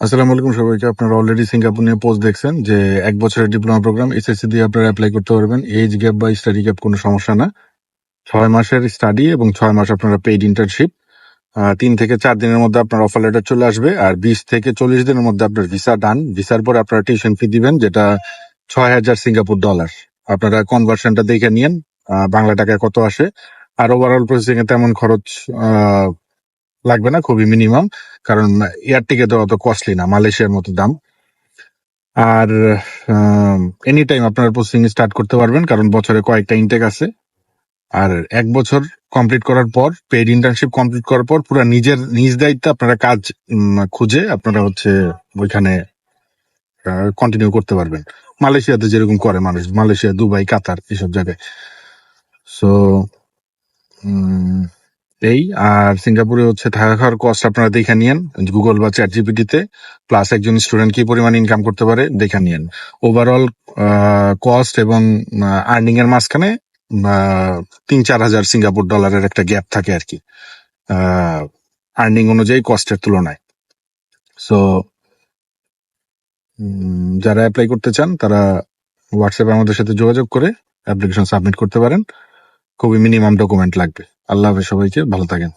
আসসালামু আলাইকুম সবাইকে। আপনারা অলরেডি সিঙ্গাপুর নিয়ে পোস্ট দেখছেন যে এক বছরের ডিপ্লোমা প্রোগ্রাম এসএসসি দিয়ে আপনারা অ্যাপ্লাই করতে পারবেন। এজ গ্যাপ বা স্টাডি গ্যাপ কোনো সমস্যা না। ছয় মাসের স্টাডি এবং ছয় মাস আপনারা পেইড ইন্টার্নশিপ তিন থেকে চার দিনের মধ্যে আপনার অফার লেটার চলে আসবে আর বিশ থেকে চল্লিশ দিনের মধ্যে আপনার ভিসা ডান ভিসার পরে আপনারা টিউশন ফি দিবেন, যেটা ছয় হাজার সিঙ্গাপুর ডলার আপনারা কনভার্সনটা দেখে নিন বাংলা টাকায় কত আসে। আর ওভারঅল প্রসেসিং এ তেমন খরচ লাগবে না, খুবই মিনিমাম কারণ এয়ার টিকেট অত কস্টলি না, মালয়েশিয়ার মতো দাম। আর এনি টাইম আপনারা প্রসেসিং স্টার্ট করতে পারবেন, কারণ বছরে কয়েকটা ইনটেক আছে। আর এক বছর কমপ্লিট করার পর পেইড ইন্টার্নশিপ কমপ্লিট করার পর, পুরো নিজের, নিজ দায়িত্বে আপনারা কাজ খুঁজে আপনারা হচ্ছে ওইখানে কন্টিনিউ করতে পারবেন। মালয়েশিয়াতে যেরকম করে মানুষ, মালয়েশিয়া, দুবাই, কাতার, এসব জায়গায়। সো এই, আর সিঙ্গাপুরে হচ্ছে থাকা খাওয়ার কস্ট আপনারা দেখে নিয়েন। গুগল বা চ্যাট জিপিটিতে প্লাস একজন স্টুডেন্ট কি পরিমাণ ইনকাম করতে পারে, দেখে নিয়েন। ওভারঅল কস্ট এবং আর্নিং এর মাঝখানে তিন চার হাজার সিঙ্গাপুর ডলারের একটা গ্যাপ থাকে আর কি। আর্নিং অনুযায়ী কস্টের তুলনায়। সো যারা অ্যাপ্লাই করতে চান, তারা হোয়াটসঅ্যাপে আমাদের সাথে যোগাযোগ করে অ্যাপ্লিকেশন সাবমিট করতে পারেন। খুবই মিনিমাম ডকুমেন্ট লাগবে। আল্লাহ হাফেজ সবাইকে ভালো থাকেন।